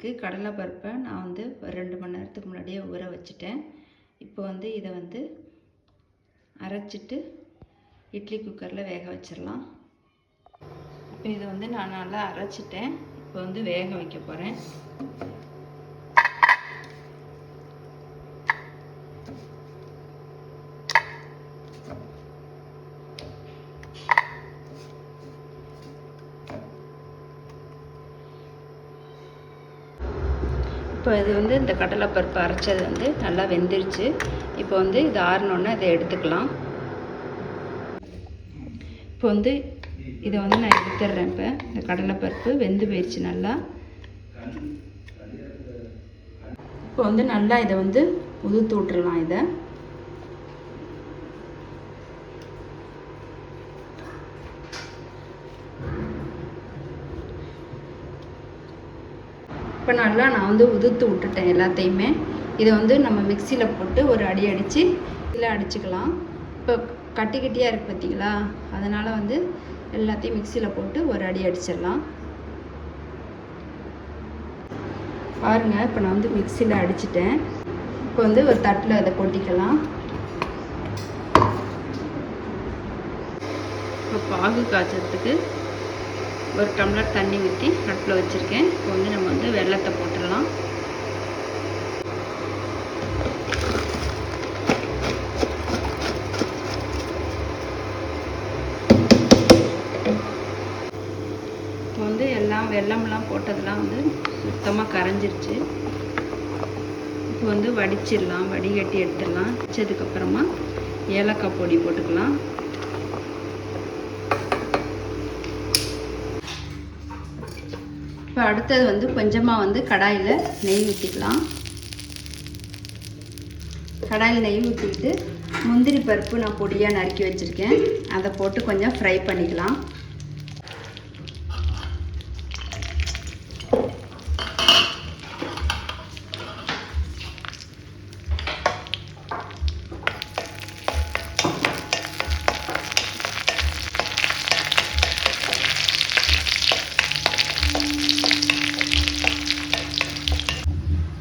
செய்கிறதுக்கு கடலை பருப்பை நான் வந்து ரெண்டு மணி நேரத்துக்கு முன்னாடியே ஊற வச்சுட்டேன். இப்போ வந்து இதை வந்து அரைச்சிட்டு இட்லி குக்கரில் வேக வச்சிடலாம். இப்போ இதை வந்து நான் நல்லா அரைச்சிட்டேன். இப்போ வந்து வேக வைக்க போகிறேன் இப்போ இது வந்து இந்த கடலைப்பருப்பு அரைச்சது வந்து நல்லா வெந்துருச்சு. இப்போ வந்து இது ஆறினோடனே இதை எடுத்துக்கலாம். இப்போ வந்து இதை வந்து நான் எடுத்துடுறேன் இப்போ. இந்த கடலைப்பருப்பு வெந்து போயிடுச்சு நல்லா. இப்போ வந்து நல்லா இதை வந்து உதுத்து விட்டுறலாம் இதை. இப்போ நல்லா நான் வந்து உதுத்து விட்டுட்டேன் எல்லாத்தையுமே. இதை வந்து நம்ம மிக்சியில் போட்டு ஒரு அடி அடித்து இதில் அடிச்சுக்கலாம். இப்போ கட்டி கட்டியாக இருக்குது பார்த்தீங்களா அதனால் வந்து எல்லாத்தையும் மிக்சியில் போட்டு ஒரு அடி அடிச்சிடலாம். பாருங்கள் இப்போ நான் வந்து மிக்சியில் அடிச்சிட்டேன். இப்போ வந்து ஒரு தட்டில் அதை கொட்டிக்கலாம். இப்போ பாகு காய்ச்சறதுக்கு ஒரு டம்ளர் தண்ணி ஊற்றி அடுப்பில் வச்சுருக்கேன். இப்போ வந்து நம்ம வந்து வெள்ளத்தை போட்டுடலாம். இப்போ வந்து எல்லாம் வெள்ளம்லாம் போட்டதெல்லாம் வந்து சுத்தமாக கரைஞ்சிருச்சு. இப்போ வந்து வடிச்சிடலாம் வடிகட்டி எடுத்துடலாம். வச்சதுக்கப்புறமா ஏலக்காய் பொடி போட்டுக்கலாம். இப்போ அடுத்தது வந்து கொஞ்சமாக வந்து கடாயில் நெய் ஊற்றிக்கலாம் கடாயில் நெய் ஊற்றிக்கிட்டு முந்திரி பருப்பு நான் பொடியாக நறுக்கி வச்சுருக்கேன். அதை போட்டு கொஞ்சம் ஃப்ரை பண்ணிக்கலாம்.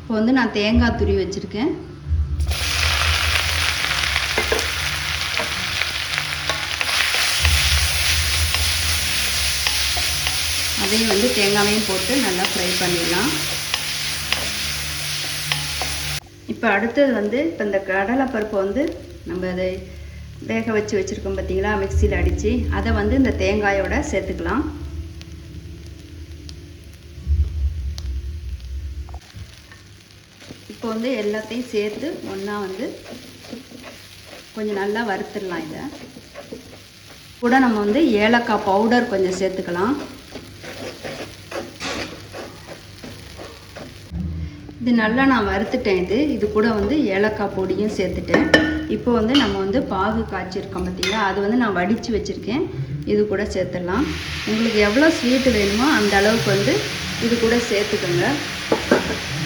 இப்போ வந்து நான் தேங்காய் துரி வச்சுருக்கேன். அதையும் வந்து தேங்காயையும் போட்டு நல்லா ஃப்ரை பண்ணிடலாம். இப்போ அடுத்தது வந்து இப்போ இந்த கடலைப்பருப்பை வந்து நம்ம அதை வேக வச்சு வச்சுருக்கோம் பார்த்தீங்களா? மிக்சியில் அடித்து அதை வந்து இந்த தேங்காயோட சேர்த்துக்கலாம். இப்போ வந்து எல்லாத்தையும் சேர்த்து ஒன்றா வந்து கொஞ்சம் நல்லா வறுத்துடலாம் இதை. கூட நம்ம வந்து ஏலக்காய் பவுடர் கொஞ்சம் சேர்த்துக்கலாம். இது நல்லா நான் வறுத்துட்டேன் இது. இது கூட வந்து ஏலக்காய் பொடியும் சேர்த்துட்டேன். இப்போ வந்து நம்ம வந்து பாகு காய்ச்சிருக்கோம் பார்த்தீங்களா? அது வந்து நான் வடித்து வச்சுருக்கேன். இது கூட சேர்த்துடலாம். உங்களுக்கு எவ்வளோ ஸ்வீட்டு வேணுமோ அந்த அளவுக்கு வந்து இது கூட சேர்த்துக்கோங்க.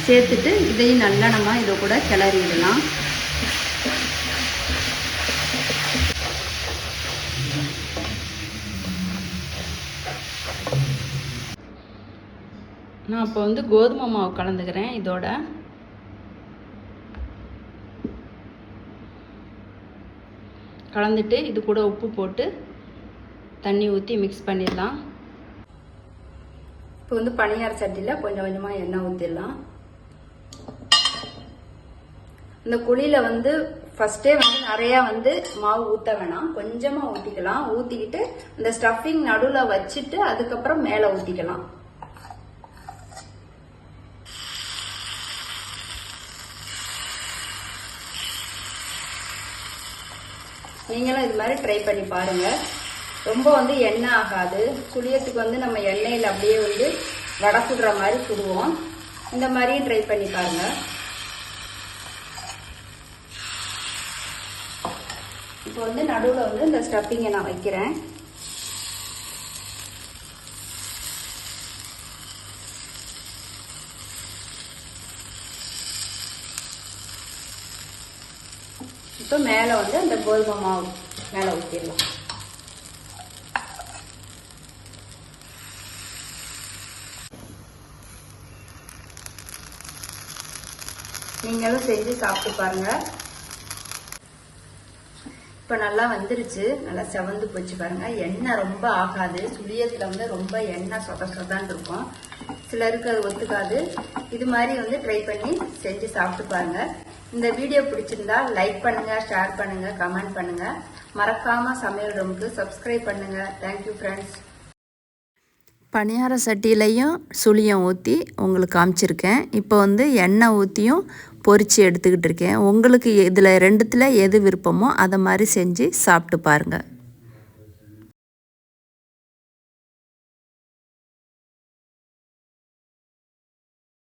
சேர்த்துட்டு இதையும் நல்லா நம்ம இதை கூட கிளறிடலாம். நான் இப்போ வந்து கோதுமை மாவு கலந்துக்கிறேன் இதோட. கலந்துட்டு இது கூட உப்பு போட்டு தண்ணி ஊற்றி மிக்ஸ் பண்ணிடலாம். இப்போ வந்து பனியார சட்டியில் கொஞ்சம் கொஞ்சமாக எண்ணெய் ஊற்றிடலாம் இந்த குழியில் வந்து ஃபஸ்ட்டே வந்து நிறையா வந்து மாவு ஊற்ற வேணாம். கொஞ்சமாக ஊற்றிக்கலாம் ஊற்றிக்கிட்டு இந்த ஸ்டஃபிங் நடுவில் வச்சுட்டு அதுக்கப்புறம் மேலே ஊற்றிக்கலாம் நீங்களும் இது மாதிரி ட்ரை பண்ணி பாருங்கள் ரொம்ப வந்து எண்ணெய் ஆகாது. குளியத்துக்கு வந்து நம்ம எண்ணெயில் அப்படியே வந்து வடை சுடுற மாதிரி சுடுவோம். இந்த மாதிரியும் ட்ரை பண்ணி பாருங்கள் இப்போ வந்து நடுவில் வந்து இந்த ஸ்டஃபிங்கை நான் வைக்கிறேன். இப்போ மேலே வந்து அந்த கோதுமை மாவு மேலே ஊற்றிடலாம் நீங்களும் செஞ்சு சாப்பிட்டு பாருங்கள் இப்போ நல்லா வந்துருச்சு. நல்லா செவந்து போச்சு பாருங்க. எண்ணெய் ரொம்ப ஆகாது. சுழியத்தில் வந்து ரொம்ப எண்ணெய் சொத சொதான் இருக்கும். சிலருக்கு அது ஒத்துக்காது. இது மாதிரி வந்து ட்ரை பண்ணி செஞ்சு சாப்பிட்டு பாருங்க. இந்த வீடியோ பிடிச்சிருந்தா லைக் பண்ணுங்க ஷேர் பண்ணுங்க கமெண்ட் பண்ணுங்க. மறக்காம சமையல் ரூமுக்கு சப்ஸ்கிரைப் பண்ணுங்க. தேங்க்யூ ஃப்ரெண்ட்ஸ் பணியார சட்டியிலையும் சுழியம் ஊற்றி உங்களுக்கு காமிச்சிருக்கேன். இப்போ வந்து எண்ணெய் ஊற்றியும் பொரித்து எடுத்துக்கிட்டு இருக்கேன். உங்களுக்கு இதில் ரெண்டுத்தில் எது விருப்பமோ அதை மாதிரி செஞ்சு சாப்பிட்டு பாருங்கள்